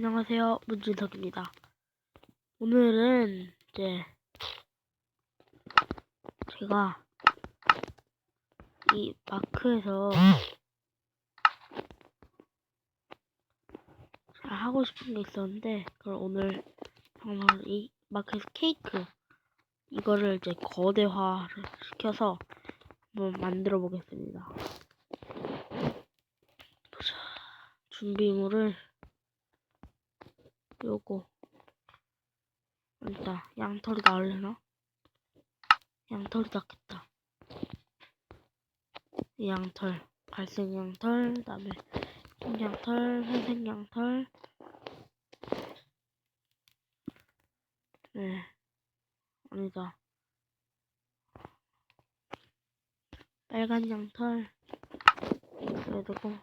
안녕하세요. 문진석입니다. 오늘은 이제 제가 이 마크에서 하고 싶은 게 있었는데 그걸 오늘 방송을 이 마크에서 케이크 이거를 이제 거대화를 시켜서 한번 만들어 보겠습니다. 준비물을 요거 일단 양털이 나올려나? 양털이 닿겠다 이 양털 갈색 양털 그 다음에 흰 양털 회색 양털 네 아니다 빨간 양털 그래가지고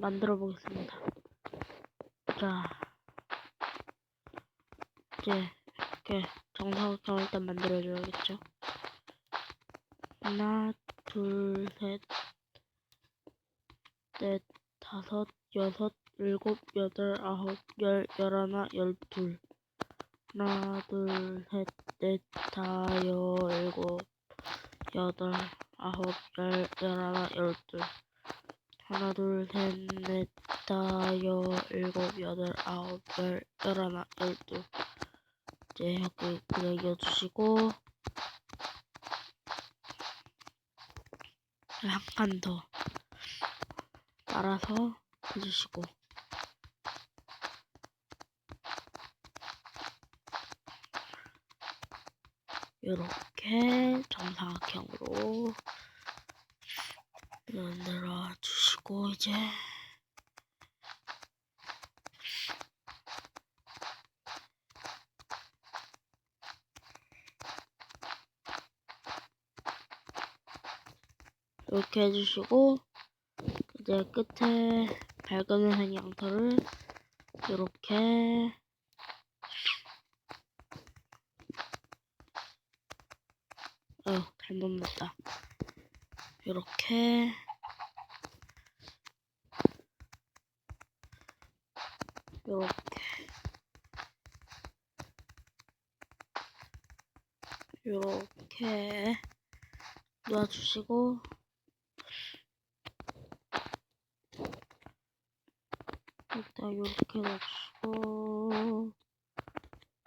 만들어 보겠습니다 자 이제 이렇게 정사각형 일단 만들어줘야겠죠. 하나, 둘, 셋, 넷, 다섯, 여섯, 일곱, 여덟, 아홉, 열, 열하나, 열둘. 하나, 둘, 셋, 넷, 다, 여, 일곱, 여덟, 아홉, 열, 열하나, 열둘. 하나, 둘, 셋, 넷, 다, 여, 일곱, 여덟, 아홉, 열, 열하나, 열둘. 이제 여기 그냥 이어주시고. 한 칸 더 따라서 해주시고. 이렇게 정사각형으로 만들어 주시고 이제 이렇게 해주시고 이제 끝에 밝은 회색 양털을 이렇게. 어 잘못 넣었다. 이렇게. 이렇게. 이렇게. 놔주시고 이렇게 놔주시고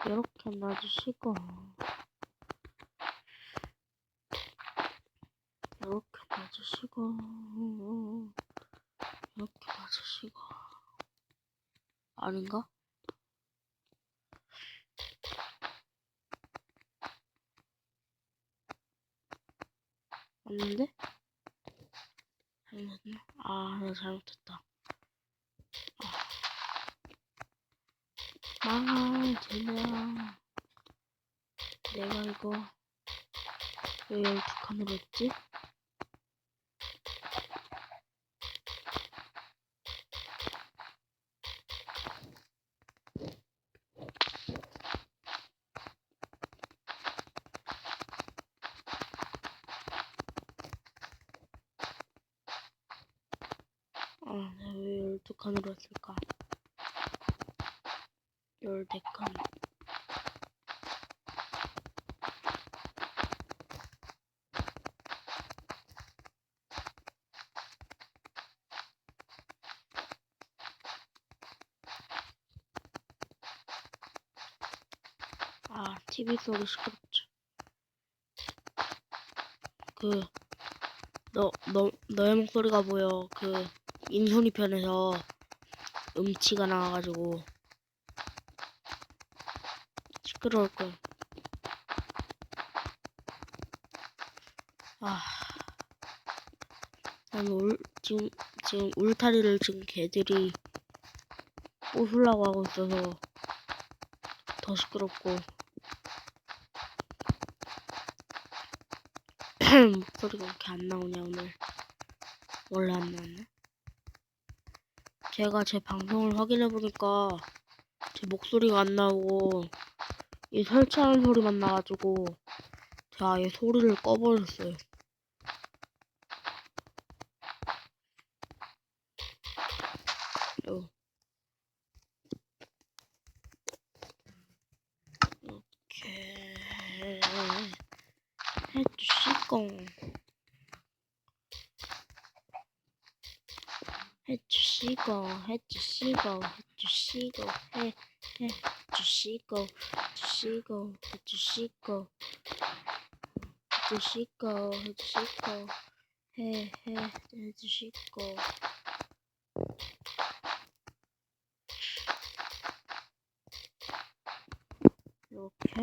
이렇게 놔주시고 이렇게 놔주시고 이렇게 놔주시고 아닌가? 맞는데? 아, 내가 잘못했다. 아, 제발. 내가 이거 왜 12칸으로 했지? 아, 왜 12칸으로 했을까? 14칸. 아, TV 소리 시끄럽죠. 그, 너, 너, 너의 목소리가 보여. 그, 인소리 편에서 음치가 나와가지고 시끄러울 걸. 아, 난 울, 지금, 지금 울타리를 지금 개들이 부수려고 하고 있어서 더 시끄럽고. 목소리가 왜 이렇게 안 나오냐, 오늘. 원래 안 나왔나? 제가 제 방송을 확인해보니까 제 목소리가 안 나오고 이 설치하는 소리만 나가지고 제가 아예 소리를 꺼버렸어요. 요. 이렇게 해주시고 해주시고 해주시고 해주시고 해 해. 주시고 해주시고 해주시고 해주시고 해주시고 해해 해주시고. 이렇게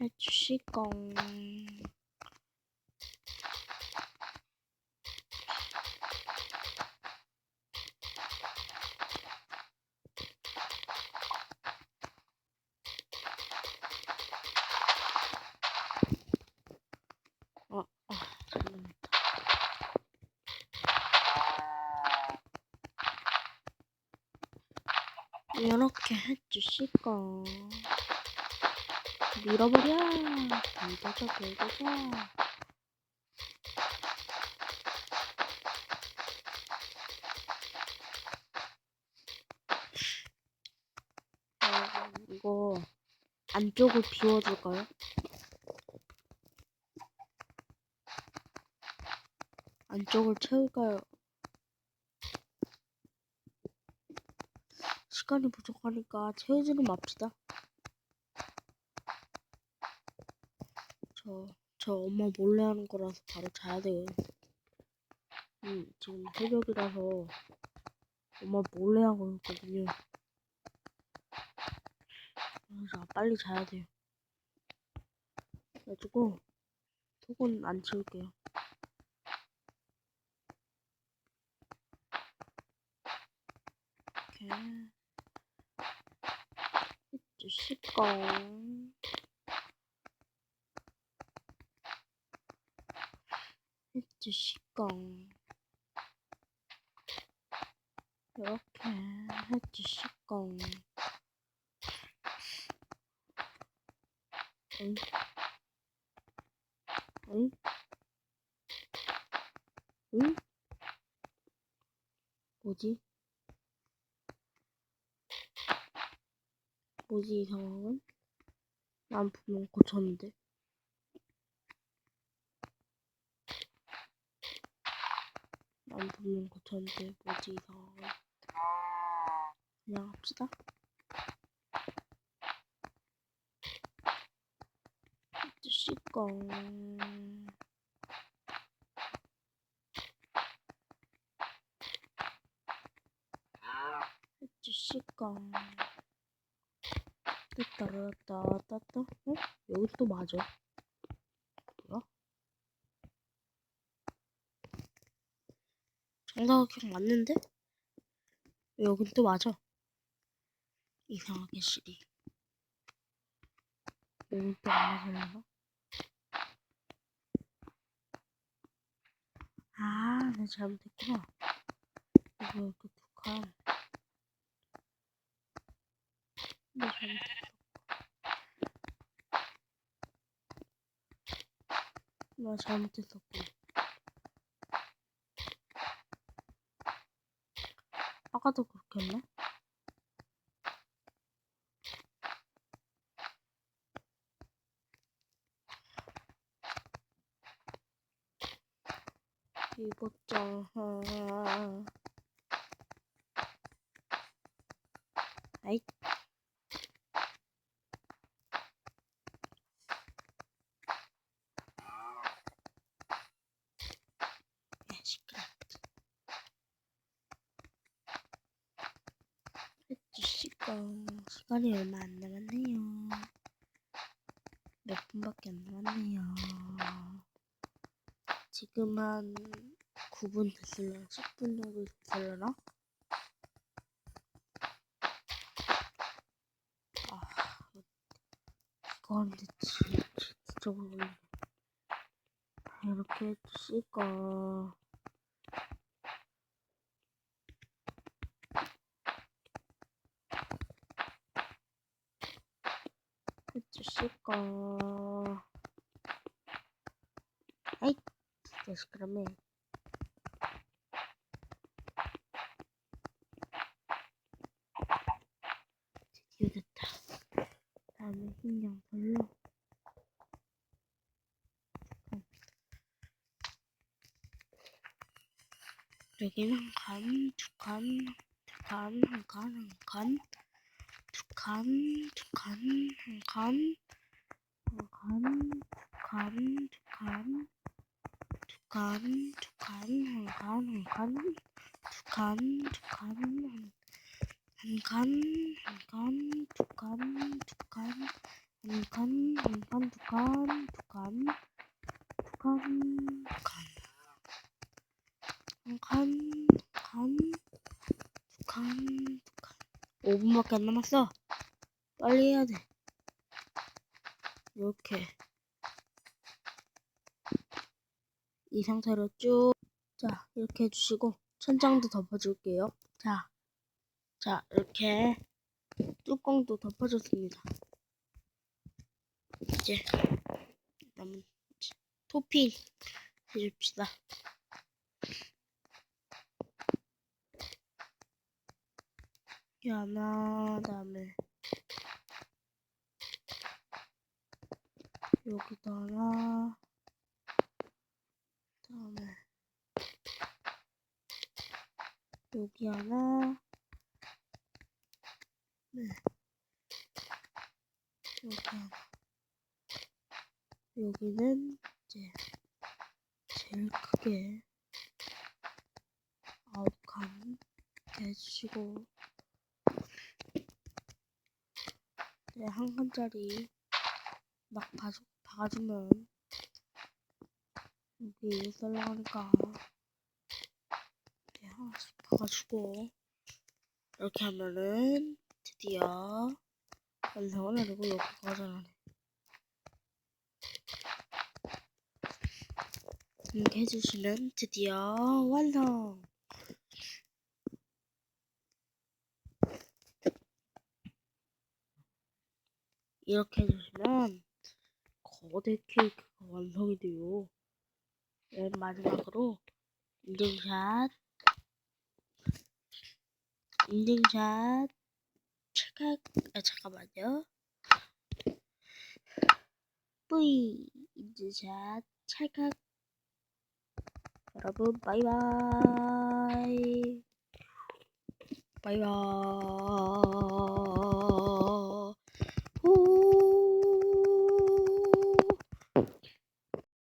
해주시고 어, 아, 잠깐만. 이렇게 해주시고 밀어버려 긁어줘 어, 이거 안쪽을 비워줄까요? 안쪽을 채울까요? 시간이 부족하니까 채우지는 맙시다. 저, 저 엄마 몰래 하는 거라서 바로 자야 돼요. 음, 지금 새벽이라서 엄마 몰래 하고 있거든요. 그래서 빨리 자야 돼요. 그래가지고 속은 안 채울게요. 이렇게 해주시고 해주시고 이렇게 해주시고 응? 응? 응? 뭐지? 뭐지 이 상황은? 난 분명 고쳤는데. 난 분명 고쳤는데 뭐지 이 상황은? 그냥 합시다. 씻고 씻고 따따라따따따 어? 여기 또 맞아 뭐야? 정사각형 맞는데? 왜 여긴 또 맞아? 이상하게 시리 여긴 또 안 맞았나? 아, 내가 잘못했구나. 이거 이렇게 두 칸. 내가 잘못했어. 나 잘못했었고. 아까도 그렇게 했나? 이것저 아이 야 시끄러 시간이 얼마 안 남았네요 몇 분밖에 안 남았네요 지금 한 9분 됐을려나? 10분 정도 됐을려나? 아, 하는데 진짜, 진짜 걸리네. 이렇게 해주 해주시고, 아이, 진짜 시끄럽네. 드디어 됐다. 다음에 그냥 별로. 여기는 한 칸, 두한 칸, 한 칸, 두 칸, 두 칸, 한 칸, 한 칸, 두 칸, 두 칸, 두 칸, 두 칸, 한 칸, 한 칸, 두 칸, 두 칸, 한한 칸, 한 칸, 두 칸, 두 칸, 한 칸, 한 칸, 두 칸, 두 칸, 두 칸, 두 칸. 한 칸, 칸, 두 칸, 두 칸. 5분밖에 안 남았어. 빨리 해야 돼. 이렇게. 이 상태로 쭉. 자, 이렇게 해주시고, 천장도 덮어줄게요. 자, 자, 이렇게 뚜껑도 덮어줬습니다. 이제, 남은 토핑 해줍시다. 여기 하나, 다음에. 여기 하나, 네, 여기 하나. 여기는 이제 제일 크게 아홉 칸 해주시고 네, 한 칸짜리 막 봐주, 박아주면 여기 썰렁하니까 네, 하나씩 박아주고 이렇게 하면은 드디어 완성을 하고 여기 가져가네 이렇게 해주시면 드디어 완성 이렇게 해주시면 거대 케이크가 완성이 돼요. 맨 마지막으로 인증샷, 인증샷, 찰칵, 아 잠깐만요. 뿌이 인증샷, 찰칵. 여러분 바이바이. 바이바이.